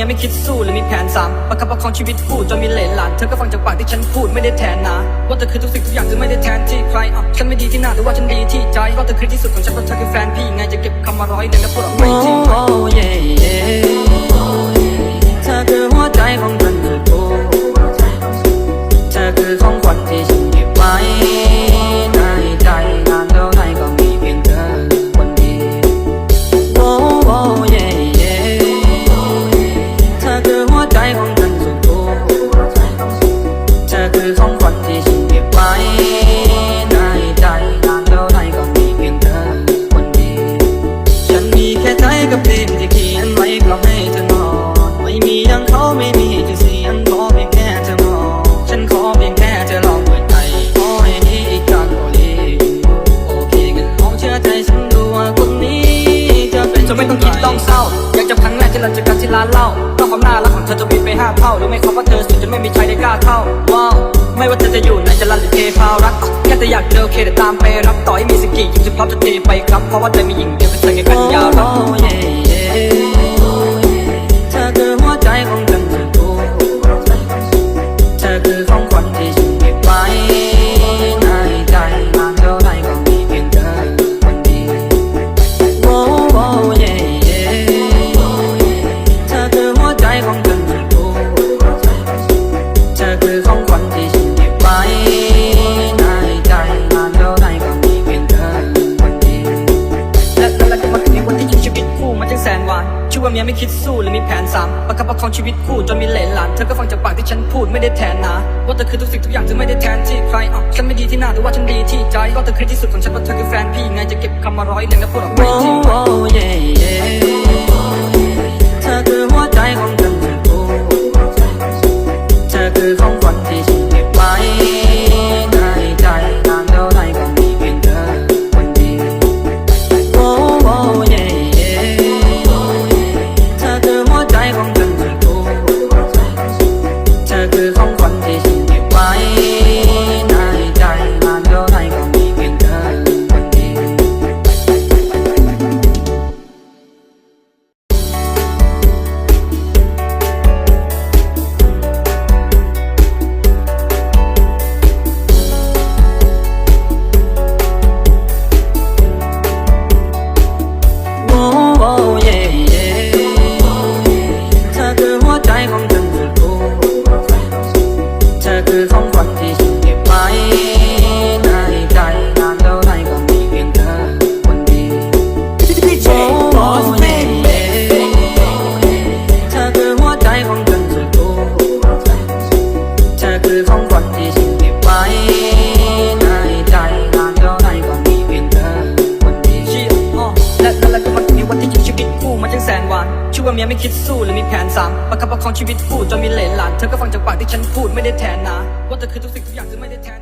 มียไม่คิดสู้และมีแผนสามประคับประคองชีวิตคู่จนมีเหลนหลานเธอก็ฟังจากปากที่ฉันพูดไม่ได้แทนนะว่าเธอคือทุกสิ่งทุกอย่างเธอไม่ได้แทนที่ใครอะฉันไม่ดีที่หน้าแต่ว่าฉันดีที่ใจเพราเธอคือที่สุดของฉันเพราะเธอคือแฟนพี่ไงจะเก็บคำมาร้อยเดือนแล้วพูดออกไปจริง ลาเล่านเหล้าต้อความน่ารักของเธอจะบินไปห้าเท่ารู้ไหมครับว่าเธอสวยจนไม่มีใครได้กล้าเข้าว้าวไม่ว่าเธอจะอยู่ในจรันหรือเทพารักแค่แต่อยากเจอโอเคแต่ตามไปรับต่อให้มีสกิยิ่งจะพร้อมจะตีไปครับเพราะว่าเธอมีหญิงเดียวเป็นเธอไงกันยารัก คือของขวัญที่ฉันเก็บไว้ในใจนานเท่าไรก็มีเพียงเธอคนเดียวและและและก็มาถึงวันที่ชีวิตคู่มันจังแสนหวานชื่อว่าเมียไม่คิดสู้และมีแผนสามประคับประคองชีวิตคู่จนมีเหลนหลานเธอก็ฟังจากปากที่ฉันพูดไม่ได้แทนนะว่าเธอคือทุกสิ่งทุกอย่างจะไม่ได้แทนที่ใครอะฉันไม่ดีที่หน้าแต่ว่าฉันดีที่ใจก็เธอคือที่สุดของฉันเพราะเธอคือแฟนพี่ไงจะเก็บคำมาร้อยเดือนแล้วพูดออกไปที่ ไม่คิดสู้และมีแผนสามประคับประคองชีวิตคู่จนมีเหลนหลาน เธอก็ฟังจากปากที่ฉันพูดไม่ได้แทนนะ ว่าเธอคือทุกสิ่งทุกอย่างจะไม่ได้แทน